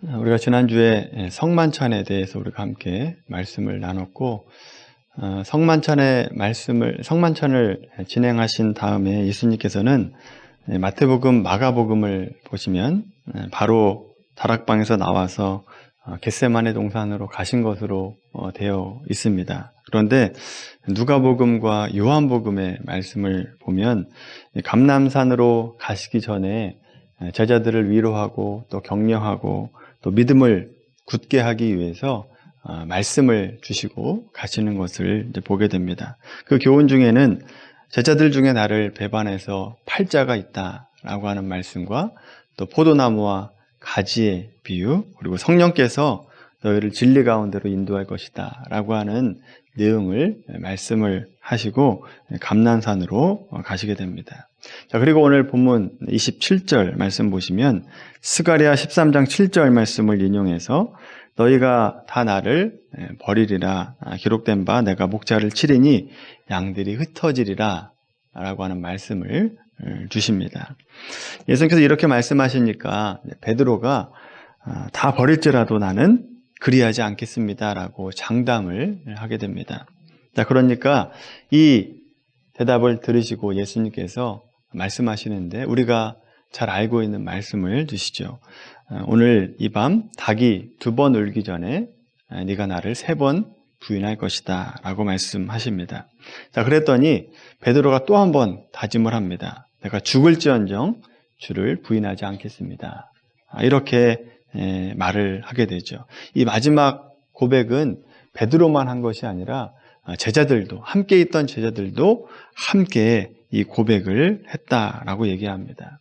우리가 지난주에 성만찬에 대해서 우리가 함께 말씀을 나눴고, 어, 성만찬의 말씀을, 성만찬을 진행하신 다음에 예수님께서는 마태복음, 마가복음을 보시면 바로 다락방에서 나와서 어, 겟세만의 동산으로 가신 것으로 어, 되어 있습니다. 그런데 누가복음과 요한복음의 말씀을 보면 감남산으로 가시기 전에 제자들을 위로하고 또 격려하고 또 믿음을 굳게 하기 위해서 어, 말씀을 주시고 가시는 것을 보게 됩니다. 그 교훈 중에는 제자들 중에 나를 배반해서 팔자가 있다라고 하는 말씀과 또 포도나무와 가지의 비유 그리고 성령께서 너희를 진리 가운데로 인도할 것이다 라고 하는 내용을 말씀을 하시고 감난산으로 가시게 됩니다. 자, 그리고 오늘 본문 27절 말씀 보시면 스가리아 13장 7절 말씀을 인용해서 너희가 다 나를 버리리라 기록된 바 내가 목자를 치리니 양들이 흩어지리라 라고 하는 말씀을 주십니다. 예수님께서 이렇게 말씀하시니까 베드로가 다 버릴지라도 나는 그리하지 않겠습니다라고 장담을 하게 됩니다. 자, 그러니까 이 대답을 들으시고 예수님께서 말씀하시는데 우리가 잘 알고 있는 말씀을 주시죠. 오늘 이 밤 닭이 두 번 울기 전에 네가 나를 세 번 부인할 것이다 라고 말씀하십니다. 자, 그랬더니 베드로가 또 한 번 다짐을 합니다. 내가 죽을지언정 주를 부인하지 않겠습니다. 이렇게 말을 하게 되죠. 이 마지막 고백은 베드로만 한 것이 아니라 제자들도 함께 있던 제자들도 함께 이 고백을 했다라고 얘기합니다.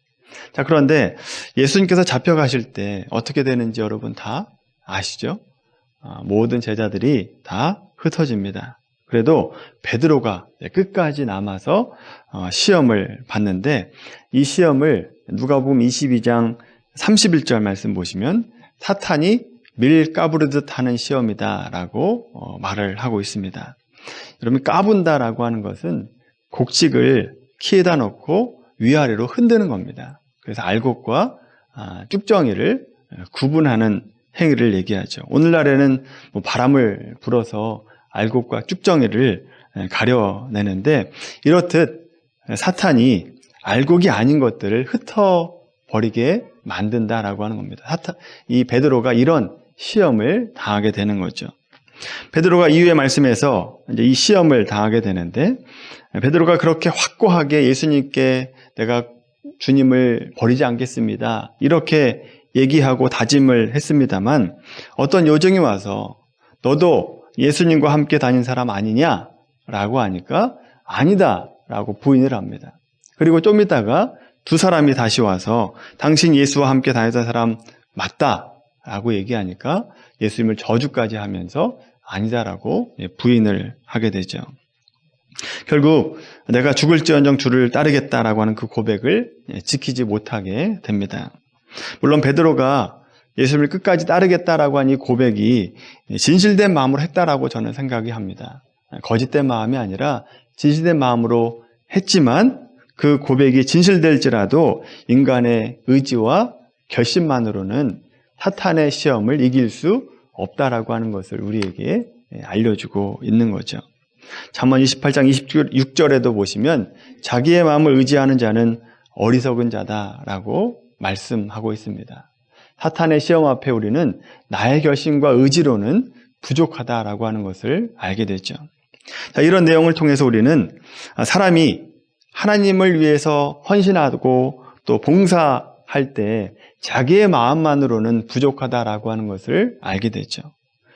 자, 그런데 예수님께서 잡혀가실 때 어떻게 되는지 여러분 다 아시죠? 모든 제자들이 다 흩어집니다. 그래도 베드로가 끝까지 남아서 어, 시험을 봤는데 이 시험을 누가복음 22장 31절 말씀 보시면 사탄이 밀 까부르듯 하는 시험이다라고 어, 말을 하고 있습니다. 여러분 까분다라고 하는 것은 곡식을 키에다 놓고 위아래로 흔드는 겁니다. 그래서 알곡과 아, 쭉정이를 구분하는 행위를 얘기하죠. 오늘날에는 뭐 바람을 불어서 알곡과 쭉정이를 가려내는데 이렇듯 사탄이 알곡이 아닌 것들을 흩어버리게 만든다라고 하는 겁니다. 사탄, 이 베드로가 이런 시험을 당하게 되는 거죠. 베드로가 이후의 말씀에서 이제 이 시험을 당하게 되는데 베드로가 그렇게 확고하게 예수님께 내가 주님을 버리지 않겠습니다. 이렇게 얘기하고 다짐을 했습니다만 어떤 요정이 와서 너도 예수님과 함께 다닌 사람 아니냐? 라고 하니까 아니다. 라고 부인을 합니다. 그리고 좀 있다가 두 사람이 다시 와서 당신 예수와 함께 다니던 사람 맞다. 라고 얘기하니까 예수님을 저주까지 하면서 아니다라고 부인을 하게 되죠. 결국 내가 죽을지언정 주를 따르겠다라고 하는 그 고백을 지키지 못하게 됩니다. 물론 베드로가 예수님을 끝까지 따르겠다라고 한 이 고백이 진실된 마음으로 했다라고 저는 생각이 합니다. 거짓된 마음이 아니라 진실된 마음으로 했지만 그 고백이 진실될지라도 인간의 의지와 결심만으로는 사탄의 시험을 이길 수 없다라고 하는 것을 우리에게 알려주고 있는 거죠. 잠언 28장 26절에도 보시면 자기의 마음을 의지하는 자는 어리석은 자다라고 말씀하고 있습니다. 사탄의 시험 앞에 우리는 나의 결심과 의지로는 부족하다라고 하는 것을 알게 되죠. 자, 이런 내용을 통해서 우리는 사람이 하나님을 위해서 헌신하고 또 봉사할 때 자기의 마음만으로는 부족하다라고 하는 것을 알게 되죠.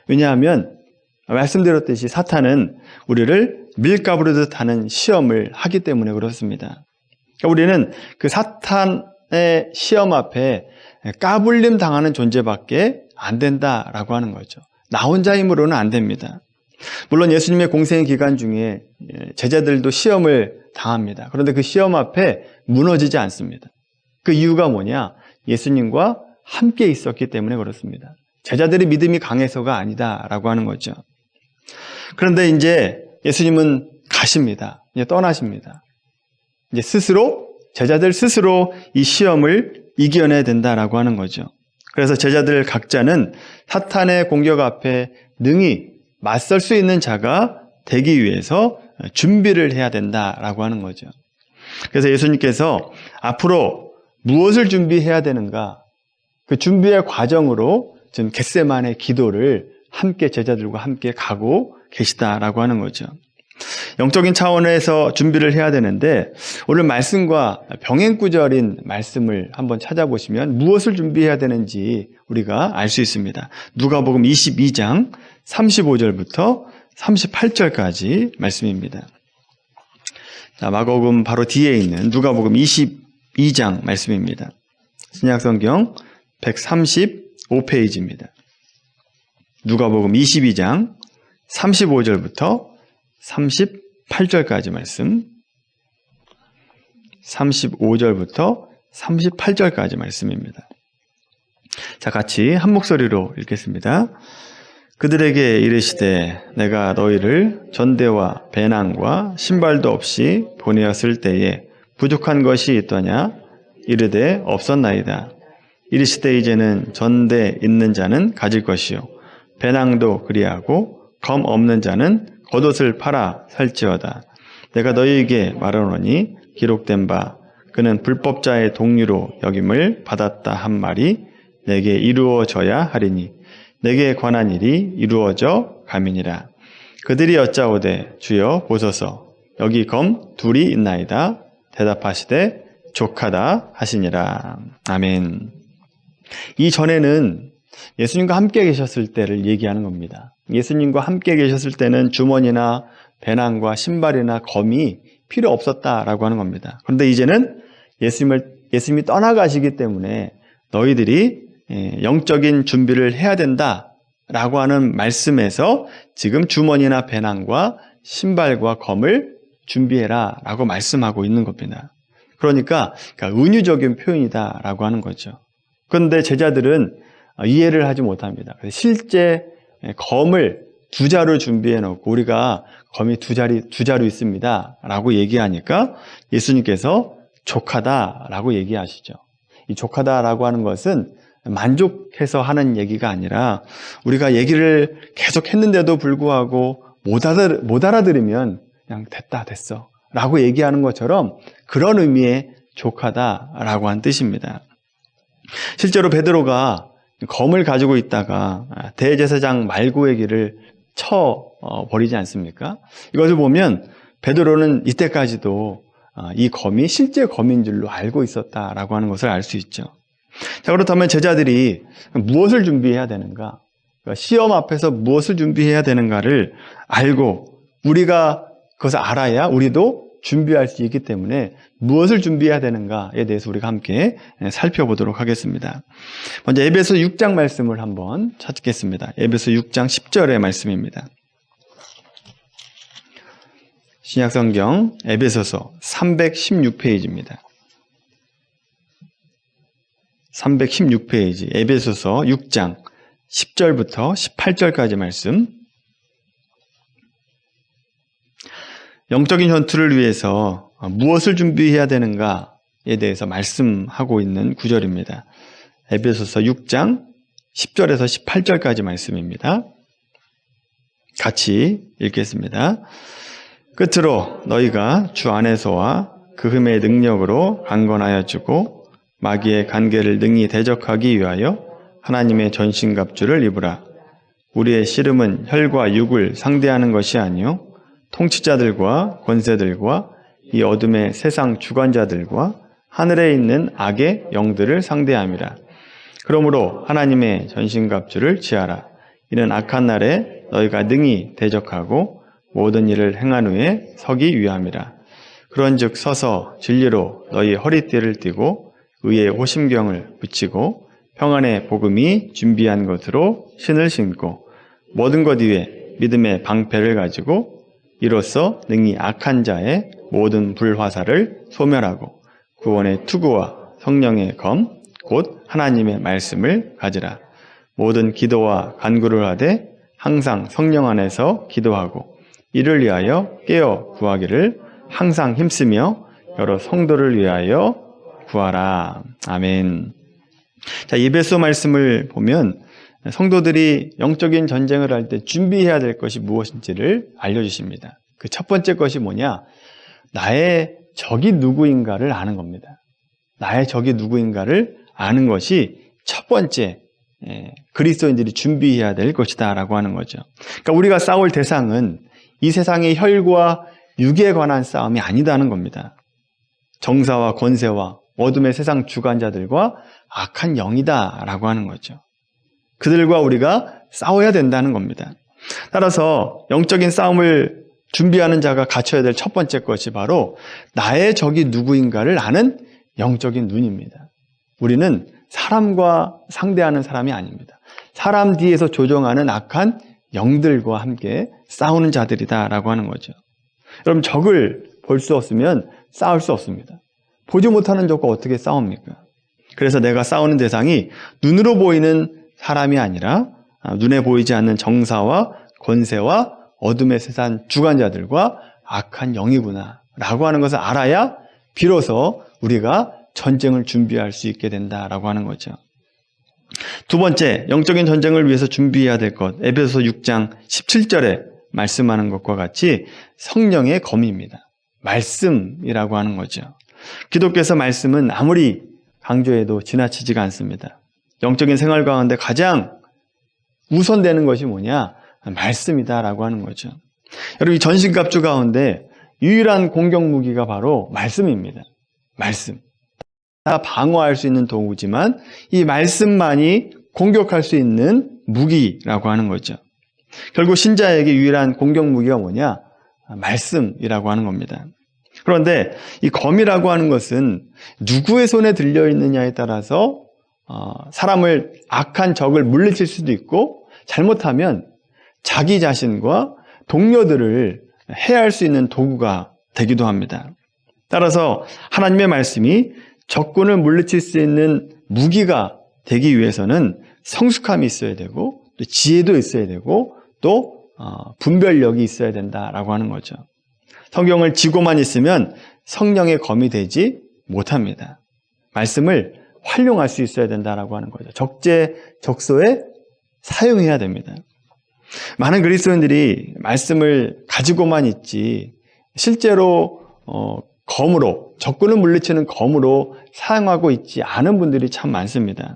왜냐하면 말씀드렸듯이 사탄은 우리를 밀가부르듯 하는 시험을 하기 때문에 그렇습니다. 그러니까 우리는 그 사탄의 시험 앞에 까불림 당하는 존재밖에 안 된다라고 하는 거죠. 나 혼자 힘으로는 안 됩니다. 물론 예수님의 공생 기간 중에 제자들도 시험을 당합니다. 그런데 그 시험 앞에 무너지지 않습니다. 그 이유가 뭐냐? 예수님과 함께 있었기 때문에 그렇습니다. 제자들의 믿음이 강해서가 아니다라고 하는 거죠. 그런데 이제 예수님은 가십니다. 이제 떠나십니다. 이제 스스로 제자들 스스로 이 시험을 이겨내야 된다라고 하는 거죠. 그래서 제자들 각자는 사탄의 공격 앞에 능히 맞설 수 있는 자가 되기 위해서 준비를 해야 된다라고 하는 거죠. 그래서 예수님께서 앞으로 무엇을 준비해야 되는가? 그 준비의 과정으로 지금 겟세만의 기도를 함께 제자들과 함께 가고 계시다라고 하는 거죠. 영적인 차원에서 준비를 해야 되는데 오늘 말씀과 병행구절인 말씀을 한번 찾아보시면 무엇을 준비해야 되는지 우리가 알 수 있습니다. 누가복음 22장 35절부터 38절까지 말씀입니다. 자, 마가복음 바로 뒤에 있는 누가복음 22 장 말씀입니다. 신약성경 135페이지입니다. 누가복음 22장 35절부터 38절까지 말씀. 35절부터 38절까지 말씀입니다. 자, 같이 한 목소리로 읽겠습니다. 그들에게 이르시되 내가 너희를 전대와 배낭과 신발도 없이 보내었을 때에 부족한 것이 있더냐 이르되 없었나이다. 이르시되 이제는 전대 있는 자는 가질 것이요 배낭도 그리하고 검 없는 자는 겉옷을 팔아 살지어다. 내가 너희에게 말하노니 기록된 바 그는 불법자의 동류로 여김을 받았다 한 말이 내게 이루어져야 하리니 내게 관한 일이 이루어져 가민이라. 그들이 여짜오되 주여 보소서 여기 검 둘이 있나이다. 대답하시되 족하다 하시니라. 아멘. 이 전에는 예수님과 함께 계셨을 때를 얘기하는 겁니다. 예수님과 함께 계셨을 때는 주머니나 배낭과 신발이나 검이 필요 없었다라고 하는 겁니다. 그런데 이제는 예수님을 예수님이 떠나가시기 때문에 너희들이 예, 영적인 준비를 해야 된다 라고 하는 말씀에서 지금 주머니나 배낭과 신발과 검을 준비해라 라고 말씀하고 있는 겁니다. 그러니까, 그러니까 은유적인 표현이다 라고 하는 거죠. 그런데 제자들은 이해를 하지 못합니다. 실제 검을 두 자루 준비해 놓고 우리가 검이 두 자리 두 자루 있습니다 라고 얘기하니까 예수님께서 족하다라고 얘기하시죠. 이 족하다라고 하는 것은 만족해서 하는 얘기가 아니라 우리가 얘기를 계속 했는데도 불구하고 못, 알아들, 못 알아들으면 그냥 됐다 됐어 라고 얘기하는 것처럼 그런 의미의 족하다라고 한 뜻입니다. 실제로 베드로가 검을 가지고 있다가 대제사장 말구의 길을 쳐 버리지 않습니까? 이것을 보면 베드로는 이때까지도 이 검이 실제 검인 줄로 알고 있었다라고 하는 것을 알 수 있죠. 자, 그렇다면 제자들이 무엇을 준비해야 되는가? 그러니까 시험 앞에서 무엇을 준비해야 되는가를 알고 우리가 그것을 알아야 우리도 준비할 수 있기 때문에 무엇을 준비해야 되는가에 대해서 우리가 함께 살펴보도록 하겠습니다. 먼저 에베소 6장 말씀을 한번 찾겠습니다. 에베소 6장 10절의 말씀입니다. 신약성경 에베소서 316페이지입니다. 316페이지 에베소서 6장 10절부터 18절까지 말씀 영적인 전투를 위해서 무엇을 준비해야 되는가에 대해서 말씀하고 있는 구절입니다. 에베소서 6장 10절에서 18절까지 말씀입니다. 같이 읽겠습니다. 끝으로 너희가 주 안에서와 그 흠의 능력으로 강건하여 주고 마귀의 관계를 능히 대적하기 위하여 하나님의 전신갑주를 입으라. 우리의 씨름은 혈과 육을 상대하는 것이 아니요 통치자들과 권세들과 이 어둠의 세상 주관자들과 하늘에 있는 악의 영들을 상대함이라. 그러므로 하나님의 전신갑주를 취하라. 이는 악한 날에 너희가 능히 대적하고 모든 일을 행한 후에 서기 위함이라. 그런즉 서서 진리로 너희 허리띠를 띠고 의의 호심경을 붙이고 평안의 복음이 준비한 것으로 신을 신고 모든 것 위에 믿음의 방패를 가지고 이로써 능히 악한 자의 모든 불화살을 소멸하고 구원의 투구와 성령의 검, 곧 하나님의 말씀을 가지라. 모든 기도와 간구를 하되 항상 성령 안에서 기도하고 이를 위하여 깨어 구하기를 항상 힘쓰며 여러 성도를 위하여 구하라. 아멘. 자, 예배소 말씀을 보면 성도들이 영적인 전쟁을 할 때 준비해야 될 것이 무엇인지를 알려주십니다. 그 첫 번째 것이 뭐냐? 나의 적이 누구인가를 아는 겁니다. 나의 적이 누구인가를 아는 것이 첫 번째 예, 그리스도인들이 준비해야 될 것이다라고 하는 거죠. 그러니까 우리가 싸울 대상은 이 세상의 혈과 육에 관한 싸움이 아니다는 겁니다. 정사와 권세와 어둠의 세상 주관자들과 악한 영이다라고 하는 거죠. 그들과 우리가 싸워야 된다는 겁니다. 따라서 영적인 싸움을 준비하는 자가 갖춰야 될 첫 번째 것이 바로 나의 적이 누구인가를 아는 영적인 눈입니다. 우리는 사람과 상대하는 사람이 아닙니다. 사람 뒤에서 조종하는 악한 영들과 함께 싸우는 자들이다라고 하는 거죠. 여러분 적을 볼 수 없으면 싸울 수 없습니다. 보지 못하는 적과 어떻게 싸웁니까? 그래서 내가 싸우는 대상이 눈으로 보이는 사람이 아니라 아, 눈에 보이지 않는 정사와 권세와 어둠의 세상 주관자들과 악한 영이구나 라고 하는 것을 알아야 비로소 우리가 전쟁을 준비할 수 있게 된다라고 하는 거죠. 두 번째, 영적인 전쟁을 위해서 준비해야 될 것, 에베소서 6장 17절에 말씀하는 것과 같이 성령의 검입니다. 말씀이라고 하는 거죠. 기독교에서 말씀은 아무리 강조해도 지나치지가 않습니다. 영적인 생활 가운데 가장 우선되는 것이 뭐냐? 말씀이다라고 하는 거죠. 여러분, 이 전신갑주 가운데 유일한 공격 무기가 바로 말씀입니다. 말씀. 다 방어할 수 있는 도구지만 이 말씀만이 공격할 수 있는 무기라고 하는 거죠. 결국 신자에게 유일한 공격 무기가 뭐냐? 말씀이라고 하는 겁니다. 그런데 이 검이라고 하는 것은 누구의 손에 들려 있느냐에 따라서 어, 사람을 악한 적을 물리칠 수도 있고 잘못하면 자기 자신과 동료들을 해할 수 있는 도구가 되기도 합니다. 따라서 하나님의 말씀이 적군을 물리칠 수 있는 무기가 되기 위해서는 성숙함이 있어야 되고 또 지혜도 있어야 되고 또 어, 분별력이 있어야 된다라고 하는 거죠. 성경을 지고만 있으면 성령의 검이 되지 못합니다. 말씀을 활용할 수 있어야 된다라고 하는 거죠. 적재적소에 사용해야 됩니다. 많은 그리스도인들이 말씀을 가지고만 있지 실제로 어, 검으로 적군을 물리치는 검으로 사용하고 있지 않은 분들이 참 많습니다.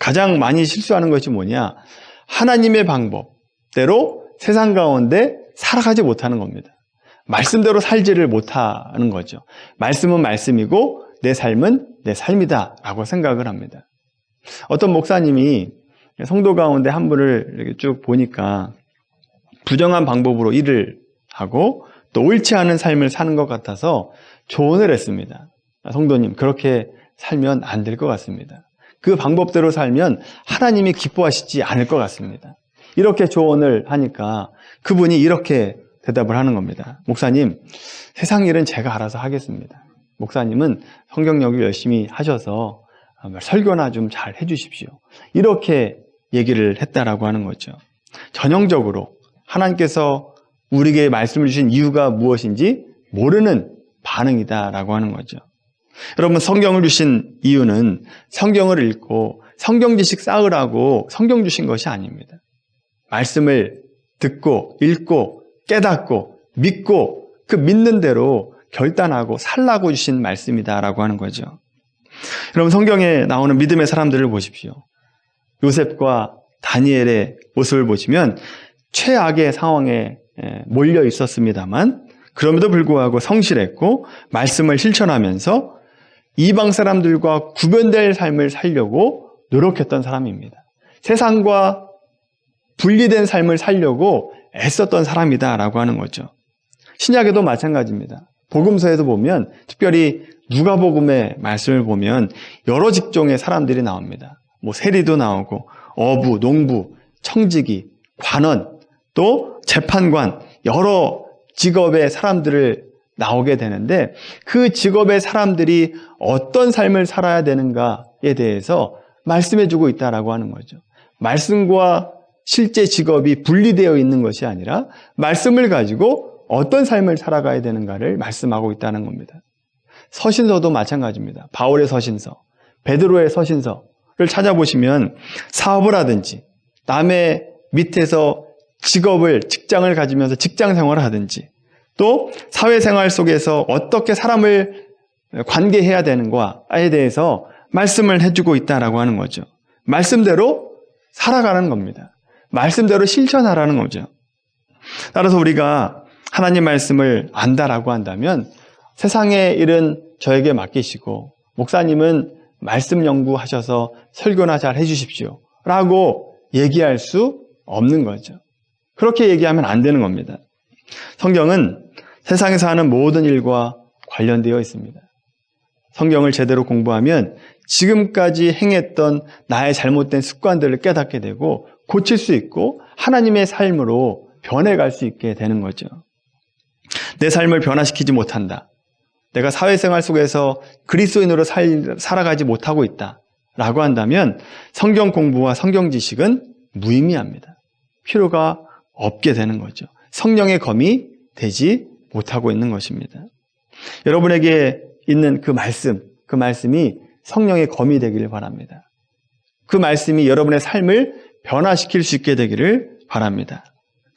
가장 많이 실수하는 것이 뭐냐? 하나님의 방법대로 세상 가운데 살아가지 못하는 겁니다. 말씀대로 살지를 못하는 거죠. 말씀은 말씀이고 내 삶은 내 삶이다 라고 생각을 합니다. 어떤 목사님이 성도 가운데 한 분을 이렇게 쭉 보니까 부정한 방법으로 일을 하고 또 옳지 않은 삶을 사는 것 같아서 조언을 했습니다. 성도님, 그렇게 살면 안 될 것 같습니다. 그 방법대로 살면 하나님이 기뻐하시지 않을 것 같습니다. 이렇게 조언을 하니까 그분이 이렇게 대답을 하는 겁니다. 목사님, 세상 일은 제가 알아서 하겠습니다. 목사님은 성경역을 열심히 하셔서 설교나 좀 잘 해주십시오. 이렇게 얘기를 했다라고 하는 거죠. 전형적으로 하나님께서 우리에게 말씀을 주신 이유가 무엇인지 모르는 반응이다라고 하는 거죠. 여러분 성경을 주신 이유는 성경을 읽고 성경 지식 쌓으라고 성경 주신 것이 아닙니다. 말씀을 듣고 읽고 깨닫고 믿고 그 믿는 대로 결단하고 살라고 주신 말씀이다라고 하는 거죠. 여러분 성경에 나오는 믿음의 사람들을 보십시오. 요셉과 다니엘의 모습을 보시면 최악의 상황에 몰려 있었습니다만 그럼에도 불구하고 성실했고 말씀을 실천하면서 이방 사람들과 구별될 삶을 살려고 노력했던 사람입니다. 세상과 분리된 삶을 살려고 애썼던 사람이다라고 하는 거죠. 신약에도 마찬가지입니다. 복음서에도 보면 특별히 누가복음의 말씀을 보면 여러 직종의 사람들이 나옵니다. 뭐 세리도 나오고 어부, 농부, 청지기, 관원, 또 재판관 여러 직업의 사람들을 나오게 되는데 그 직업의 사람들이 어떤 삶을 살아야 되는가에 대해서 말씀해 주고 있다라고 하는 거죠. 말씀과 실제 직업이 분리되어 있는 것이 아니라 말씀을 가지고 어떤 삶을 살아가야 되는가를 말씀하고 있다는 겁니다. 서신서도 마찬가지입니다. 바울의 서신서, 베드로의 서신서 찾아보시면 사업을 하든지 남의 밑에서 직업을, 직장을 가지면서 직장 생활을 하든지 또 사회생활 속에서 어떻게 사람을 관계해야 되는가에 대해서 말씀을 해주고 있다라고 하는 거죠. 말씀대로 살아가는 겁니다. 말씀대로 실천하라는 거죠. 따라서 우리가 하나님 말씀을 안다라고 한다면 세상의 일은 저에게 맡기시고 목사님은 말씀 연구하셔서 설교나 잘 해주십시오. 라고 얘기할 수 없는 거죠. 그렇게 얘기하면 안 되는 겁니다. 성경은 세상에서 하는 모든 일과 관련되어 있습니다. 성경을 제대로 공부하면 지금까지 행했던 나의 잘못된 습관들을 깨닫게 되고 고칠 수 있고 하나님의 삶으로 변해갈 수 있게 되는 거죠. 내 삶을 변화시키지 못한다. 내가 사회생활 속에서 그리스도인으로 살, 살아가지 못하고 있다. 라고 한다면 성경 공부와 성경 지식은 무의미합니다. 필요가 없게 되는 거죠. 성령의 검이 되지 못하고 있는 것입니다. 여러분에게 있는 그 말씀, 그 말씀이 성령의 검이 되기를 바랍니다. 그 말씀이 여러분의 삶을 변화시킬 수 있게 되기를 바랍니다.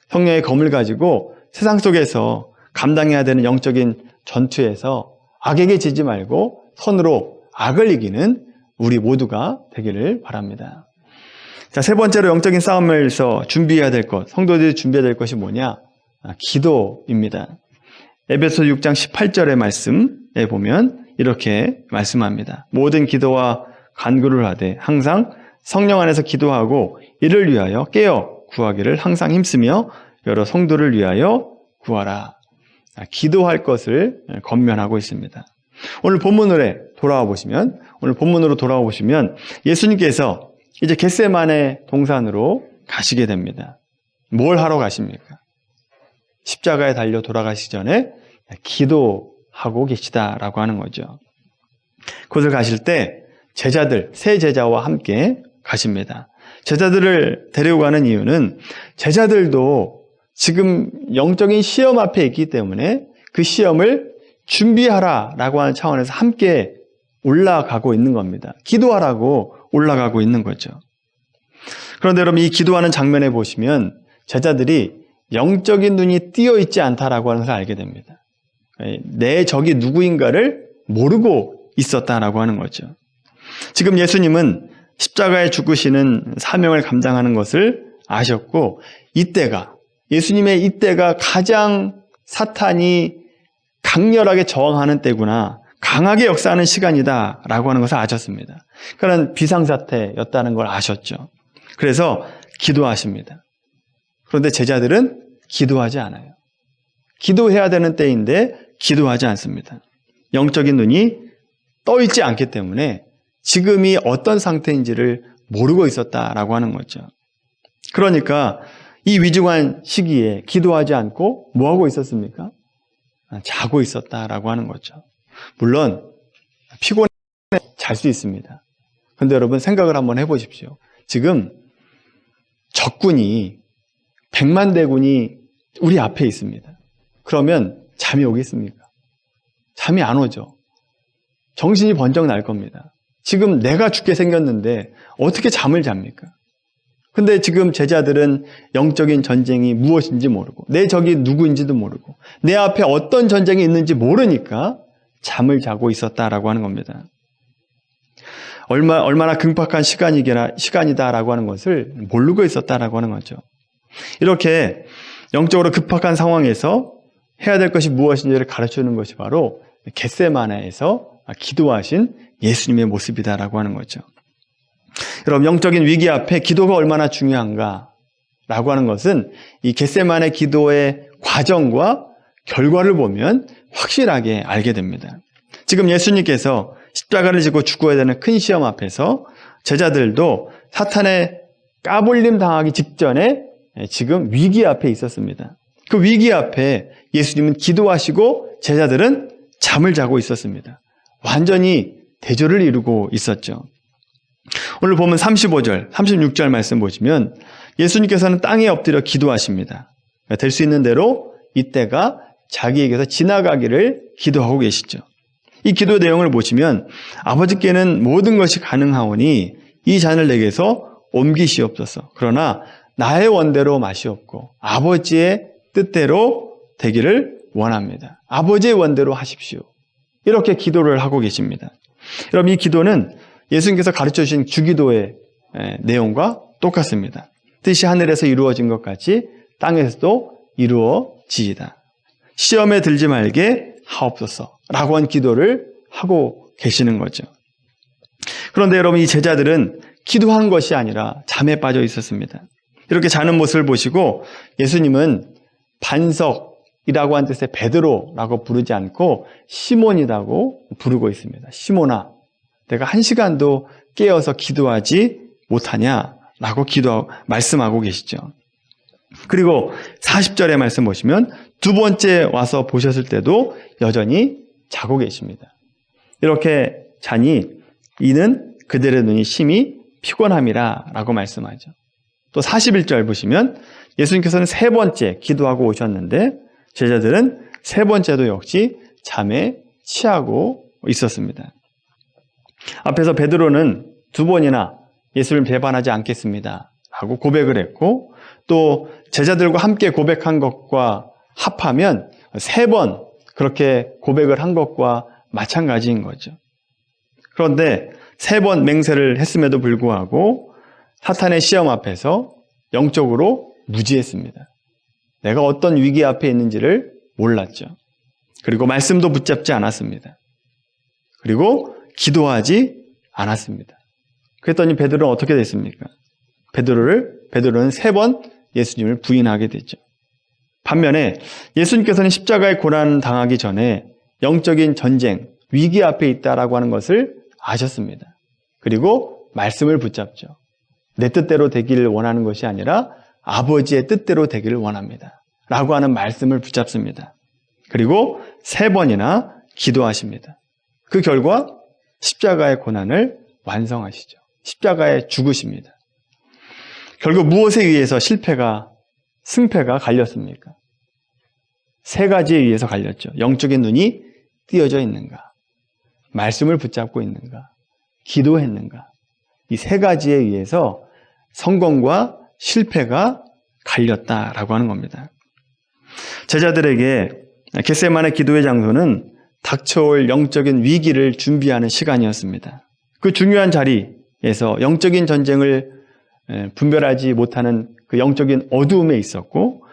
성령의 검을 가지고 세상 속에서 감당해야 되는 영적인 전투에서 악에게 지지 말고 선으로 악을 이기는 우리 모두가 되기를 바랍니다. 자, 세 번째로 영적인 싸움에서 준비해야 될 것, 성도들이 준비해야 될 것이 뭐냐? 아, 기도입니다. 에베소 6장 18절의 말씀에 보면 이렇게 말씀합니다. 모든 기도와 간구를 하되 항상 성령 안에서 기도하고 이를 위하여 깨어 구하기를 항상 힘쓰며 여러 성도를 위하여 구하라. 아, 기도할 것을 건면하고 있습니다. 오늘 본문으로 돌아와 보시면 오늘 본문으로 돌아와 보시면 예수님께서 이제 겟세만의 동산으로 가시게 됩니다. 뭘 하러 가십니까? 십자가에 달려 돌아가시기 전에 기도하고 계시다라고 하는 거죠. 그곳을 가실 때 제자들, 세 제자와 함께 가십니다. 제자들을 데리고 가는 이유는 제자들도 지금 영적인 시험 앞에 있기 때문에 그 시험을 준비하라 라고 하는 차원에서 함께 올라가고 있는 겁니다. 기도하라고 올라가고 있는 거죠. 그런데 여러분 이 기도하는 장면에 보시면 제자들이 영적인 눈이 띄어 있지 않다라고 하는 것을 알게 됩니다. 내 적이 누구인가를 모르고 있었다라고 하는 거죠. 지금 예수님은 십자가에 죽으시는 사명을 감당하는 것을 아셨고 이때가 예수님의 이때가 가장 사탄이 강렬하게 저항하는 때구나. 강하게 역사하는 시간이다 라고 하는 것을 아셨습니다. 그런 비상사태였다는 걸 아셨죠. 그래서 기도하십니다. 그런데 제자들은 기도하지 않아요. 기도해야 되는 때인데 기도하지 않습니다. 영적인 눈이 떠 있지 않기 때문에 지금이 어떤 상태인지를 모르고 있었다라고 하는 거죠. 그러니까 이 위중한 시기에 기도하지 않고 뭐 하고 있었습니까? 아, 자고 있었다라고 하는 거죠. 물론 피곤해 잘 수 있습니다. 그런데 여러분 생각을 한번 해보십시오. 지금 적군이 백만 대군이 우리 앞에 있습니다. 그러면 잠이 오겠습니까? 잠이 안 오죠. 정신이 번쩍 날 겁니다. 지금 내가 죽게 생겼는데 어떻게 잠을 잡니까? 근데 지금 제자들은 영적인 전쟁이 무엇인지 모르고 내 적이 누구인지도 모르고 내 앞에 어떤 전쟁이 있는지 모르니까 잠을 자고 있었다라고 하는 겁니다. 얼마, 얼마나 급박한 시간이게나, 시간이다라고 하는 것을 모르고 있었다라고 하는 거죠. 이렇게 영적으로 급박한 상황에서 해야 될 것이 무엇인지를 가르치는 것이 바로 겟세마나에서 기도하신 예수님의 모습이다라고 하는 거죠. 여러분 영적인 위기 앞에 기도가 얼마나 중요한가라고 하는 것은 이 겟세만의 기도의 과정과 결과를 보면 확실하게 알게 됩니다. 지금 예수님께서 십자가를 지고 죽어야 되는 큰 시험 앞에서 제자들도 사탄의 까불림 당하기 직전에 지금 위기 앞에 있었습니다. 그 위기 앞에 예수님은 기도하시고 제자들은 잠을 자고 있었습니다. 완전히 대조를 이루고 있었죠. 오늘 보면 35절, 36절 말씀 보시면 예수님께서는 땅에 엎드려 기도하십니다. 될 수 있는 대로 이때가 자기에게서 지나가기를 기도하고 계시죠. 이 기도 내용을 보시면 아버지께는 모든 것이 가능하오니 이 잔을 내게서 옮기시옵소서. 그러나 나의 원대로 마시옵고 아버지의 뜻대로 되기를 원합니다. 아버지의 원대로 하십시오. 이렇게 기도를 하고 계십니다. 여러분 이 기도는 예수님께서 가르쳐 주신 주기도의 에, 내용과 똑같습니다. 뜻이 하늘에서 이루어진 것 같이 땅에서도 이루어지이다. 시험에 들지 말게 하옵소서. 라고 한 기도를 하고 계시는 거죠. 그런데 여러분 이 제자들은 기도하는 것이 아니라 잠에 빠져 있었습니다. 이렇게 자는 모습을 보시고 예수님은 반석이라고 한 뜻의 베드로라고 부르지 않고 시몬이라고 부르고 있습니다. 시몬아, 내가 한 시간도 깨어서 기도하지 못하냐라고 기도 말씀하고 계시죠. 그리고 40절의 말씀 보시면 두 번째 와서 보셨을 때도 여전히 자고 계십니다. 이렇게 자니 이는 그들의 눈이 심히 피곤함이라 라고 말씀하죠. 또 41절 보시면 예수님께서는 세 번째 기도하고 오셨는데 제자들은 세 번째도 역시 잠에 취하고 있었습니다. 앞에서 베드로는 두 번이나 예수를 배반하지 않겠습니다. 하고 고백을 했고 또 제자들과 함께 고백한 것과 합하면 세 번 그렇게 고백을 한 것과 마찬가지인 거죠. 그런데 세 번 맹세를 했음에도 불구하고 사탄의 시험 앞에서 영적으로 무지했습니다. 내가 어떤 위기 앞에 있는지를 몰랐죠. 그리고 말씀도 붙잡지 않았습니다. 그리고 기도하지 않았습니다. 그랬더니 베드로는 어떻게 됐습니까? 베드로를 베드로는 세 번 예수님을 부인하게 됐죠. 반면에 예수님께서는 십자가의 고난 당하기 전에 영적인 전쟁, 위기 앞에 있다라고 하는 것을 아셨습니다. 그리고 말씀을 붙잡죠. 내 뜻대로 되기를 원하는 것이 아니라 아버지의 뜻대로 되기를 원합니다. 라고 하는 말씀을 붙잡습니다. 그리고 세 번이나 기도하십니다. 그 결과 십자가의 고난을 완성하시죠. 십자가에 죽으십니다. 결국 무엇에 의해서 실패가, 승패가 갈렸습니까? 세 가지에 의해서 갈렸죠. 영적인 눈이 띄어져 있는가? 말씀을 붙잡고 있는가? 기도했는가? 이 세 가지에 의해서 성공과 실패가 갈렸다라고 하는 겁니다. 제자들에게 겟세만의 기도의 장소는 닥쳐올 영적인 위기를 준비하는 시간이었습니다. 그 중요한 자리에서 영적인 전쟁을 분별하지 못하는 그 영적인 어두움에 있었고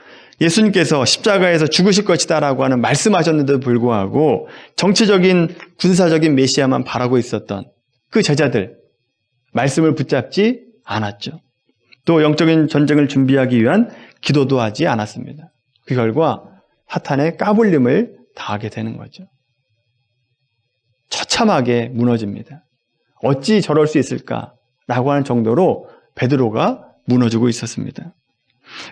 예수님께서 십자가에서 죽으실 것이다라고 하는 말씀하셨는데도 불구하고 정치적인 군사적인 메시아만 바라고 있었던 그 제자들 말씀을 붙잡지 않았죠. 또 영적인 전쟁을 준비하기 위한 기도도 하지 않았습니다. 그 결과 사탄의 까불림을 당하게 되는 거죠. 처참하게 무너집니다. 어찌 저럴 수 있을까라고 하는 정도로 베드로가 무너지고 있었습니다.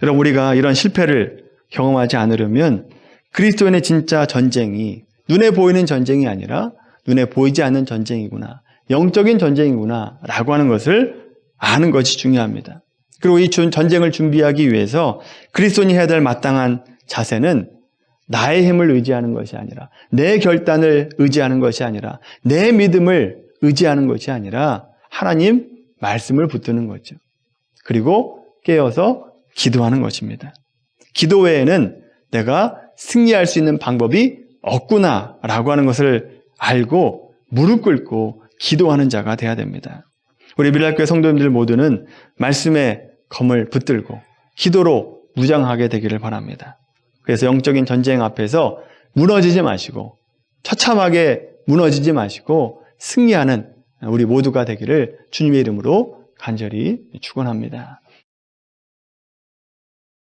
여러분 우리가 이런 실패를 경험하지 않으려면 그리스도인의 진짜 전쟁이 눈에 보이는 전쟁이 아니라 눈에 보이지 않는 전쟁이구나. 영적인 전쟁이구나. 라고 하는 것을 아는 것이 중요합니다. 그리고 이 전쟁을 준비하기 위해서 그리스도인이 해야 될 마땅한 자세는 나의 힘을 의지하는 것이 아니라 내 결단을 의지하는 것이 아니라 내 믿음을 의지하는 것이 아니라 하나님 말씀을 붙드는 거죠. 그리고 깨어서 기도하는 것입니다. 기도 외에는 내가 승리할 수 있는 방법이 없구나라고 하는 것을 알고 무릎 꿇고 기도하는 자가 되어야 됩니다. 우리 밀락교회 성도님들 모두는 말씀의 검을 붙들고 기도로 무장하게 되기를 바랍니다. 그래서 영적인 전쟁 앞에서 무너지지 마시고 처참하게 무너지지 마시고 승리하는 우리 모두가 되기를 주님의 이름으로 간절히 축원합니다.